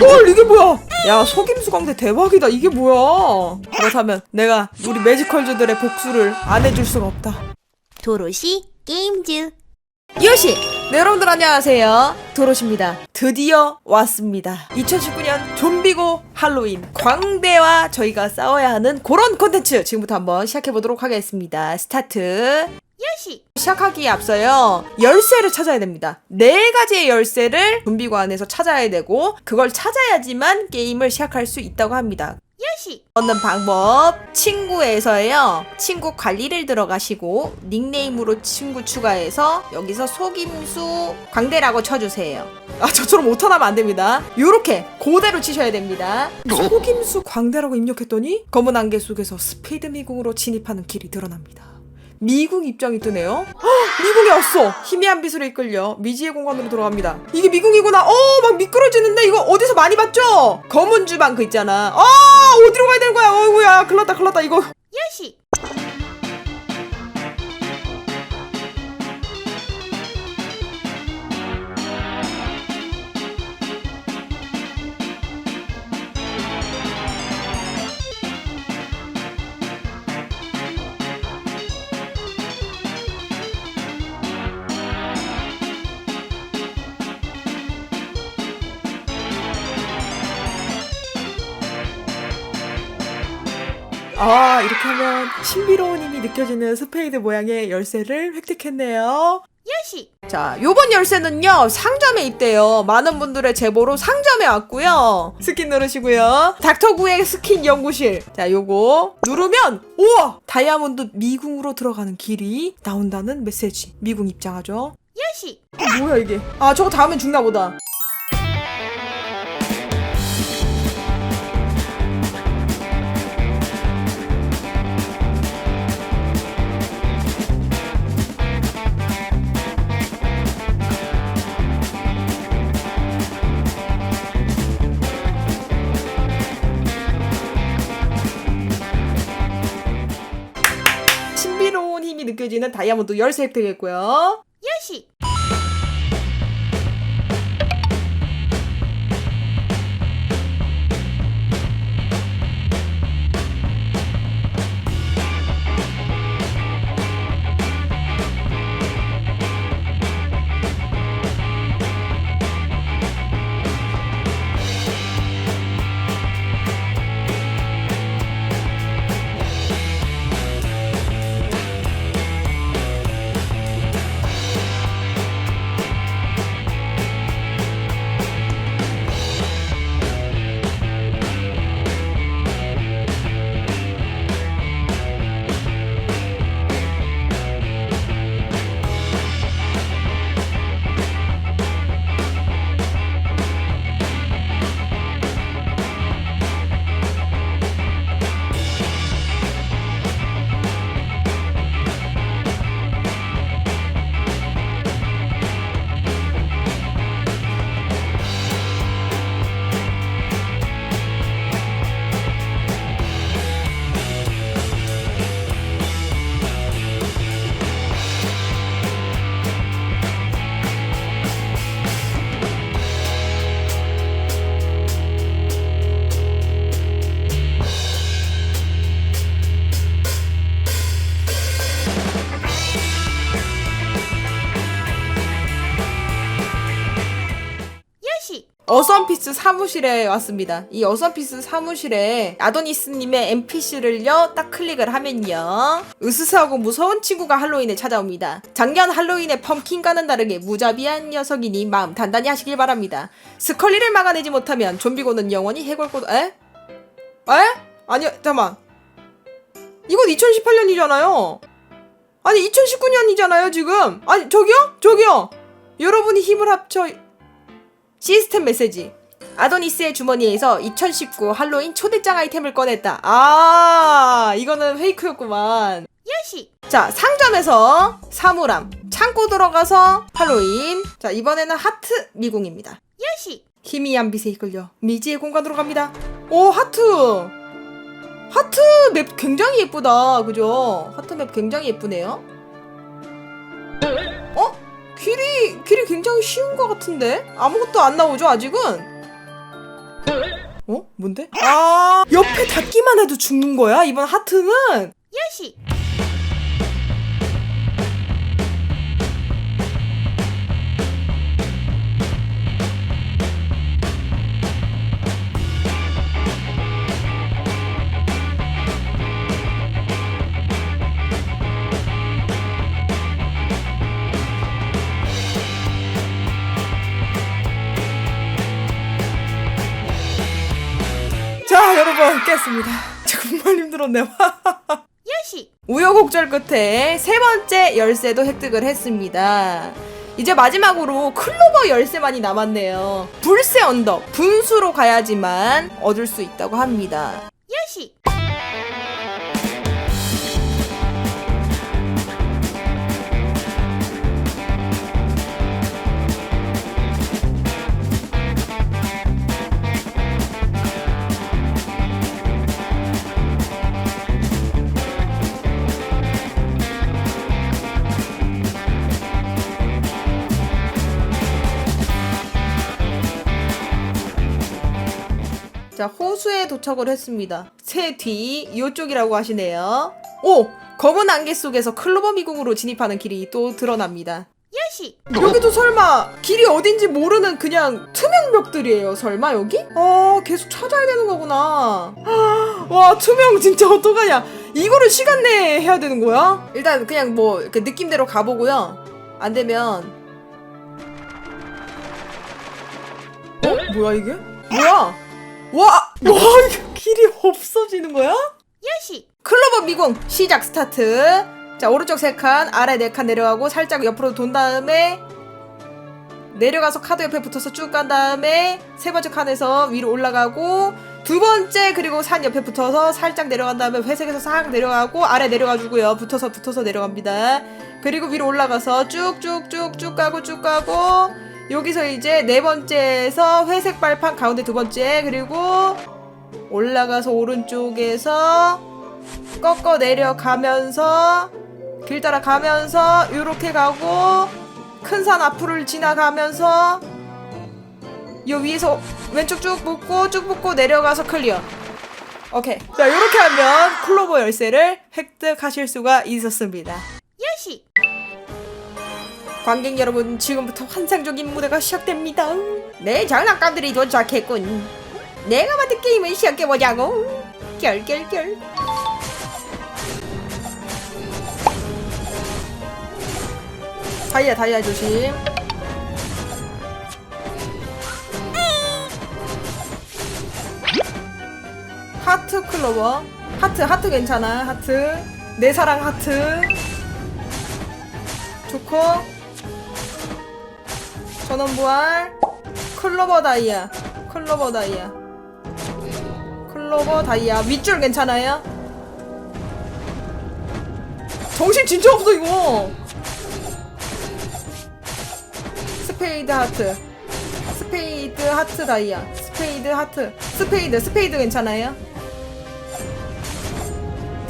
헐 이게 뭐야? 야 속임수 광대 대박이다. 이게 뭐야? 그렇다면 내가 우리 매지컬즈들의 복수를 안 해줄 수가 없다. 도로시 게임즈. 이호씨 네 여러분들 안녕하세요. 도로시입니다. 드디어 왔습니다. 2019년 좀비고 할로윈 광대와 저희가 싸워야 하는 그런 콘텐츠 지금부터 한번 시작해 보도록 하겠습니다. 스타트 요시 시작하기에 앞서요 열쇠를 찾아야 됩니다. 네 가지의 열쇠를 좀비고 안에서 찾아야 되고 그걸 찾아야지만 게임을 시작할 수 있다고 합니다. 요시. 얻는 방법 친구에서요. 친구 관리를 들어가시고 닉네임으로 친구 추가해서 여기서 속임수 광대라고 쳐주세요. 아 저처럼 오타나면 안 됩니다. 요렇게 그대로 치셔야 됩니다. 속임수 광대라고 입력했더니 검은 안개 속에서 스피드 미궁으로 진입하는 길이 드러납니다 미궁 입장이 뜨네요. 헉, 미궁에 왔어. 희미한 빛으로 이끌려 미지의 공간으로 들어갑니다. 이게 미궁이구나. 어, 막 미끄러지는데 이거 어디서 많이 봤죠? 검은 주방 그 있잖아. 아, 어디로 가야 되는 거야? 어이구야, 큰일났다, 큰일났다. 이거 아, 이렇게 하면 신비로운 힘이 느껴지는 스페이드 모양의 열쇠를 획득했네요. 요시 자, 요번 열쇠는요, 상점에 있대요. 많은 분들의 제보로 상점에 왔고요. 스킨 누르시고요. 닥터구의 스킨 연구실. 자, 요거 누르면, 우와! 다이아몬드 미궁으로 들어가는 길이 나온다는 메시지. 미궁 입장하죠. 요시 어, 뭐야, 이게? 아, 저거 닿으면 죽나 보다. 느껴지는 다이아몬드 열쇠 획득했고요. 어선피스 사무실에 왔습니다. 이 어선피스 사무실에 아도니스님의 NPC를요, 딱 클릭을 하면요. 으스스하고 무서운 친구가 할로윈에 찾아옵니다. 작년 할로윈의 펌킨과는 다르게 무자비한 녀석이니 마음 단단히 하시길 바랍니다. 스컬리를 막아내지 못하면 좀비고는 영원히 해골고, 에? 에? 아니요, 잠깐만. 이건 2018년이잖아요. 아니, 2019년이잖아요, 지금. 아니, 저기요? 저기요! 여러분이 힘을 합쳐 시스템 메시지. 아도니스의 주머니에서 2019 할로윈 초대장 아이템을 꺼냈다. 아, 이거는 페이크였구만. 요시 자, 상점에서 사물함. 창고 들어가서 할로윈. 자, 이번에는 하트 미궁입니다. 요시 희미한 빛에 이끌려 미지의 공간으로 갑니다. 오, 하트! 하트 맵 굉장히 예쁘다. 그죠? 하트 맵 굉장히 예쁘네요. 어? 길이, 길이 굉장히 쉬운 것 같은데? 아무것도 안 나오죠, 아직은? 어? 뭔데? 아 옆에 닿기만 해도 죽는 거야? 이번 하트는? 요시 깼습니다 정말 힘들었네요 요시 우여곡절 끝에 세 번째 열쇠도 획득을 했습니다. 이제 마지막으로 클로버 열쇠만이 남았네요. 불새 언덕, 분수로 가야지만 얻을 수 있다고 합니다. 요시 자, 호수에 도착을 했습니다. 새 뒤 이쪽이라고 하시네요. 오! 검은 안개 속에서 클로버 미궁으로 진입하는 길이 또 드러납니다. 요시 여기도 설마 길이 어딘지 모르는 그냥 투명 벽들이에요. 설마 여기? 아 계속 찾아야 되는 거구나. 와 투명 진짜 어떡하냐. 이거를 시간 내에 해야 되는 거야? 일단 그냥 뭐 이렇게 느낌대로 가보고요. 안 되면 어 뭐야 이게? 뭐야? 와, 와 이거 길이 없어지는 거야? 요시 클로버 미궁 시작 스타트. 자 오른쪽 세 칸, 아래 네 칸 내려가고 살짝 옆으로 돈 다음에 내려가서 카드 옆에 붙어서 쭉 간 다음에 세 번째 칸에서 위로 올라가고 두 번째 그리고 산 옆에 붙어서 살짝 내려간 다음에 회색에서 싹 내려가고 아래 내려가 주고요. 붙어서 붙어서 내려갑니다. 그리고 위로 올라가서 쭉쭉쭉쭉 가고 쭉 가고 여기서 이제 네 번째에서 회색 발판 가운데 두 번째 그리고 올라가서 오른쪽에서 꺾어 내려가면서 길 따라 가면서 이렇게 가고 큰 산 앞으로를 지나가면서 요 위에서 왼쪽 쭉 붙고 쭉 붙고 내려가서 클리어. 오케이. 자 이렇게 하면 클로버 열쇠를 획득하실 수가 있었습니다 관객 여러분 지금부터 환상적인 무대가 시작됩니다. 내 장난감들이 도착했군. 내가 만든 게임을 시작해보자고. 결결결. 다이아 다이아 조심. 하트 클로버. 하트 하트 괜찮아 하트. 내 사랑 하트. 좋고 전원 부활. 클로버 다이아. 클로버 다이아. 클로버 다이아. 밑줄 괜찮아요? 정신 진짜 없어 이거. 스페이드 하트. 스페이드 하트 다이아. 스페이드 하트. 스페이드 스페이드 괜찮아요?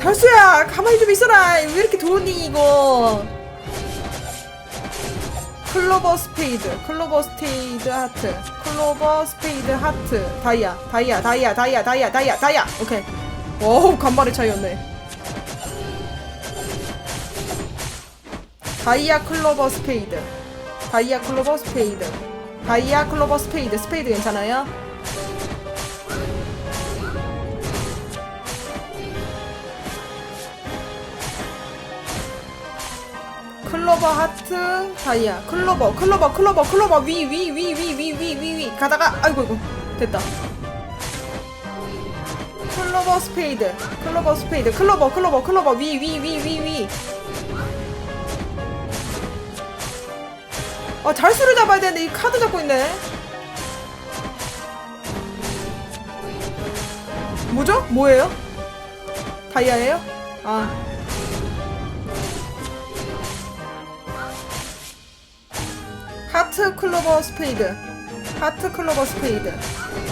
달수야 가만히 좀 있어라. 왜 이렇게 돈이 이거 클로버 스페이드 클로버 스테이드 하트 클로버 스페이드 하트 다이아 다이아 다이아 다이아 다이아 다이아 다이아. 오케이. 와우 간발의 차이였네. 다이아 클로버 스페이드 다이아 클로버 스페이드 다이아 클로버 스페이드 스페이드 괜찮아요? 클로버 하트. 다이아. 클로버 클로버 클로버 클로버. 위 위 위 위 위 위 위 위. 가다가 아이고 이고. 됐다. 클로버 스페이드. 클로버 스페이드. 클로버 클로버 클로버. 위 위 위 위위. 아 잘수를 잡아야 되는데 이 카드 잡고 있네. 뭐죠? 뭐예요? 다이아예요? 아 하트 클로버 스페이드. 하트 클로버 스페이드.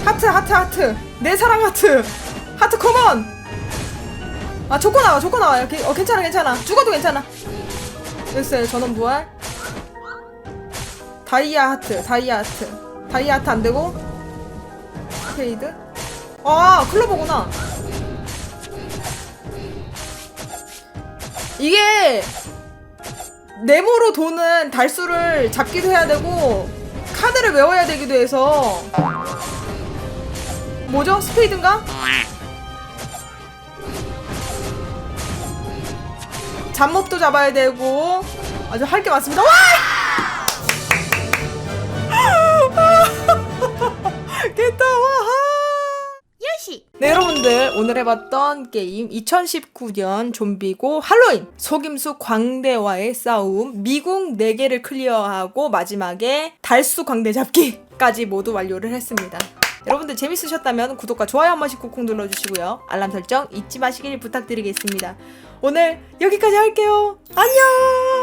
하트 하트 하트. 내 사랑 하트. 하트 컴온 아 조커 나와 조커 나와요 게- 어 괜찮아 괜찮아. 죽어도 괜찮아. 됐어요. 전원 부활. 다이아 하트 다이아 하트. 다이아 하트 안되고. 스페이드? 아 클로버구나. 이게 네모로 도는 달수를 잡기도 해야 되고 카드를 외워야 되기도 해서 뭐죠? 스페이드인가? 잡몹도 잡아야 되고 아주 할 게 많습니다. 와! 여러분들 오늘 해봤던 게임 2019년 좀비고 할로윈! 속임수 광대와의 싸움 미궁 4개를 클리어하고 마지막에 달수 광대 잡기까지 모두 완료를 했습니다. 여러분들 재밌으셨다면 구독과 좋아요 한 번씩 꾹꾹 눌러주시고요. 알람 설정 잊지 마시길 부탁드리겠습니다. 오늘 여기까지 할게요. 안녕